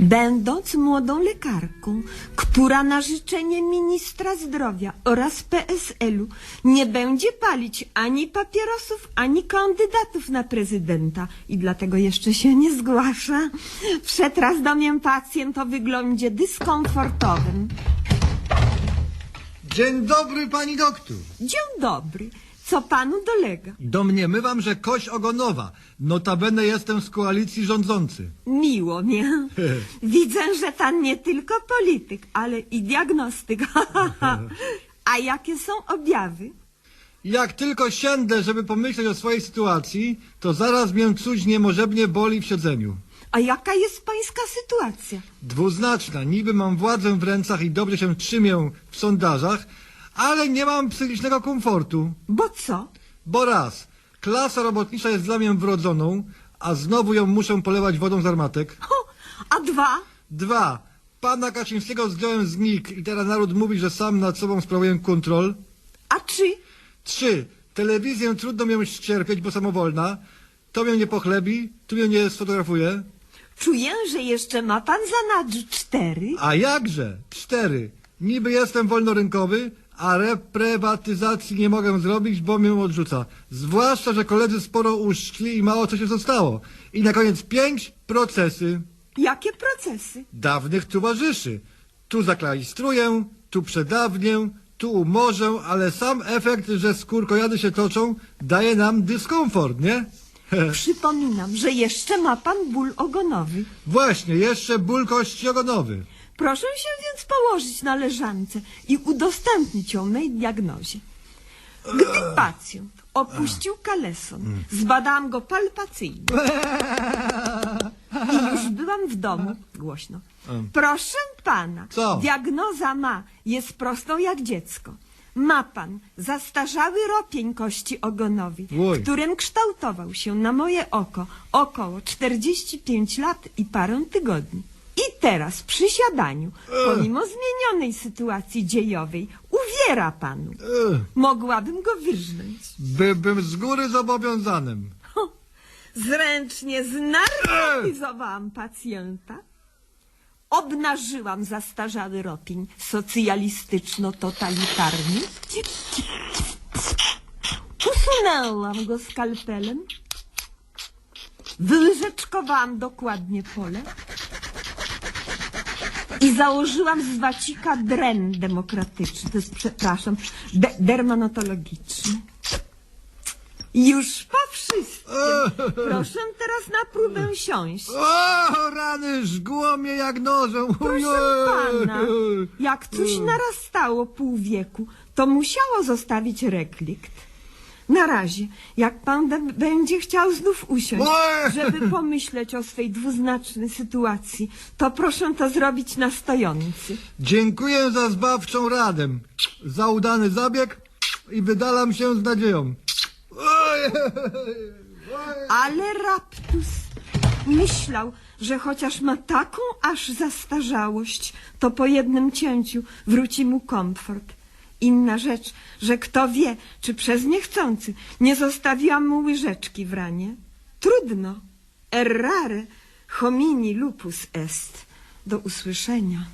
Będąc młodą lekarką, która na życzenie ministra zdrowia oraz PSL-u nie będzie palić ani papierosów, ani kandydatów na prezydenta i dlatego jeszcze się nie zgłasza, wszedł raz do mnie pacjent o wyglądzie dyskomfortowym. Dzień dobry, pani doktor. Dzień dobry, co panu dolega? Domniemywam, że kość ogonowa. Notabene jestem z koalicji rządzący. Miło mnie. Widzę, że pan nie tylko polityk, ale i diagnostyk. A jakie są objawy? Jak tylko siędę, żeby pomyśleć o swojej sytuacji, to zaraz mię coś niemożebnie boli w siedzeniu. A jaka jest pańska sytuacja? Dwuznaczna. Niby mam władzę w rękach i dobrze się trzymię w sondażach, ale nie mam psychicznego komfortu. Bo co? Bo raz, klasa robotnicza jest dla mnie wrodzoną, a znowu ją muszę polewać wodą z armatek. Ho, a dwa? Dwa, pana Kaczyńskiego zdjąłem z NIK i teraz naród mówi, że sam nad sobą sprawuję kontrol. A trzy? Trzy, telewizję trudno mię ścierpieć, bo samowolna. To mnie nie pochlebi, tu mnie nie sfotografuje. Czuję, że jeszcze ma pan zanadrzu cztery. A jakże? Cztery. Niby jestem wolnorynkowy, a reprywatyzacji nie mogę zrobić, bo mnie odrzuca. Zwłaszcza, że koledzy sporo uszczli i mało co się zostało. I na koniec pięć procesy Jakie procesy? dawnych towarzyszy. Tu zaklaistruję, tu przedawnię, tu umorzę, ale sam efekt, że skórkojady się toczą, daje nam dyskomfort, nie? Przypominam, że jeszcze ma pan ból ogonowy. Właśnie, jeszcze ból kości ogonowy. Proszę się więc położyć na leżance i udostępnić ją mej diagnozie. Gdy pacjent opuścił kaleson, zbadałam go palpacyjnie. I już byłam w domu. Głośno. Proszę pana, Co? diagnoza ma, jest prostą jak dziecko. Ma pan zastarzały ropień kości ogonowej, Oj. którym kształtował się na moje oko około 45 lat i parę tygodni. I teraz przy siadaniu, pomimo zmienionej sytuacji dziejowej, uwiera panu. Ech, Mogłabym go wyrżnąć. byłbym z góry zobowiązanym. Zręcznie znarkotyzowałam pacjenta. Obnażyłam zastarzały ropień socjalistyczno-totalitarny. Usunęłam go skalpelem. Wyłyżeczkowałam dokładnie pole. I założyłam z wacika dren demokratyczny, to jest, przepraszam, de dermatologiczny. Już po wszystkim. Proszę teraz na próbę siąść. O, rany, żgło mnie jak nożem. Proszę pana, jak coś narastało pół wieku, to musiało zostawić reklikt. Na razie, jak pan będzie chciał znów usiąść, żeby pomyśleć o swej dwuznacznej sytuacji, to proszę to zrobić na stojący. Dziękuję za zbawczą radę. Za udany zabieg i wydalam się z nadzieją. Ale Raptus myślał, że chociaż ma taką aż zastarzałość, to po jednym cięciu wróci mu komfort. Inna rzecz, że kto wie, czy przez niechcący nie zostawiłam mu łyżeczki w ranie. Trudno. Errare homini lupus est. Do usłyszenia.